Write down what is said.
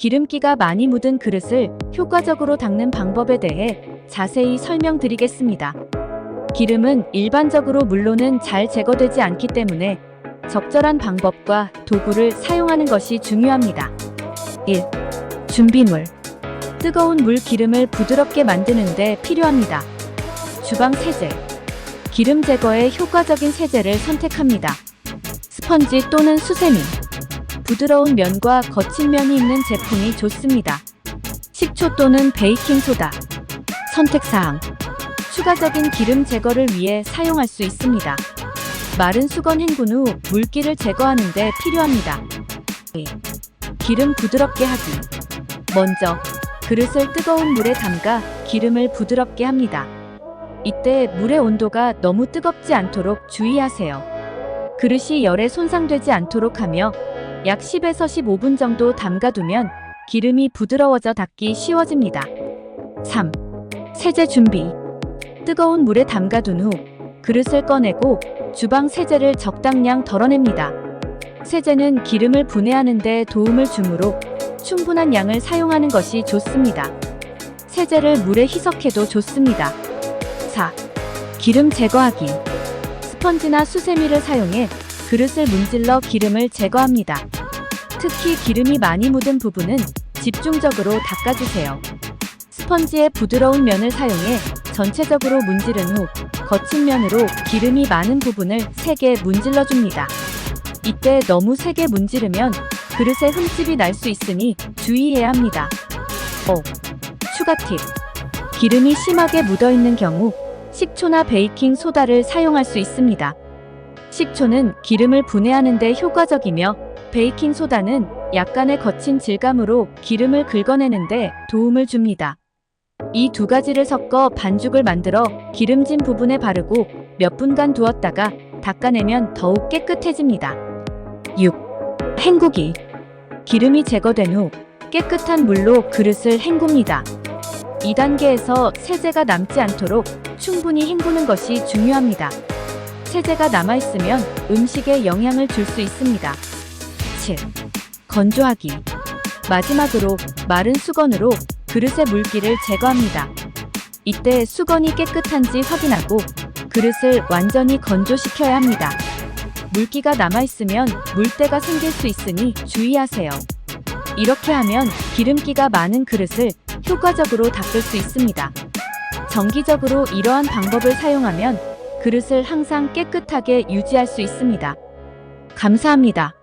기름기가 많이 묻은 그릇을 효과적으로 닦는 방법에 대해 자세히 설명드리겠습니다. 기름은 일반적으로 물로는 잘 제거되지 않기 때문에 적절한 방법과 도구를 사용하는 것이 중요합니다. 1. 준비물. 뜨거운 물 기름을 부드럽게 만드는 데 필요합니다. 주방 세제. 기름 제거에 효과적인 세제를 선택합니다. 스펀지 또는 수세미. 부드러운 면과 거친 면이 있는 제품이 좋습니다. 식초 또는 베이킹 소다. 선택사항. 추가적인 기름 제거를 위해 사용할 수 있습니다. 마른 수건 헹군 후 물기를 제거하는 데 필요합니다. 이. 기름 부드럽게 하기. 먼저 그릇을 뜨거운 물에 담가 기름을 부드럽게 합니다. 이때 물의 온도가 너무 뜨겁지 않도록 주의하세요. 그릇이 열에 손상되지 않도록 하며 약 10에서 15분 정도 담가두면 기름이 부드러워져 닦기 쉬워집니다. 3. 세제 준비. 뜨거운 물에 담가둔 후 그릇을 꺼내고 주방 세제를 적당량 덜어냅니다. 세제는 기름을 분해하는 데 도움을 주므로 충분한 양을 사용하는 것이 좋습니다. 세제를 물에 희석해도 좋습니다. 4. 기름 제거하기. 스펀지나 수세미를 사용해 그릇을 문질러 기름을 제거합니다. 특히 기름이 많이 묻은 부분은 집중적으로 닦아주세요. 스펀지의 부드러운 면을 사용해 전체적으로 문지른 후 거친 면으로 기름이 많은 부분을 세게 문질러 줍니다. 이때 너무 세게 문지르면 그릇에 흠집이 날 수 있으니 주의해야 합니다. 5. 추가 팁. 기름이 심하게 묻어 있는 경우 식초나 베이킹 소다를 사용할 수 있습니다. 식초는 기름을 분해하는 데 효과적이며 베이킹 소다는 약간의 거친 질감으로 기름을 긁어내는 데 도움을 줍니다. 이 두 가지를 섞어 반죽을 만들어 기름진 부분에 바르고 몇 분간 두었다가 닦아내면 더욱 깨끗해집니다. 6. 헹구기. 기름이 제거된 후 깨끗한 물로 그릇을 헹굽니다. 2단계에서 세제가 남지 않도록 충분히 헹구는 것이 중요합니다. 세제가 남아있으면 음식에 영향을 줄 수 있습니다. 7. 건조하기. 마지막으로 마른 수건으로 그릇의 물기를 제거합니다. 이때 수건이 깨끗한지 확인하고 그릇을 완전히 건조시켜야 합니다. 물기가 남아있으면 물때가 생길 수 있으니 주의하세요. 이렇게 하면 기름기가 많은 그릇을 효과적으로 닦을 수 있습니다. 정기적으로 이러한 방법을 사용하면 그릇을 항상 깨끗하게 유지할 수 있습니다. 감사합니다.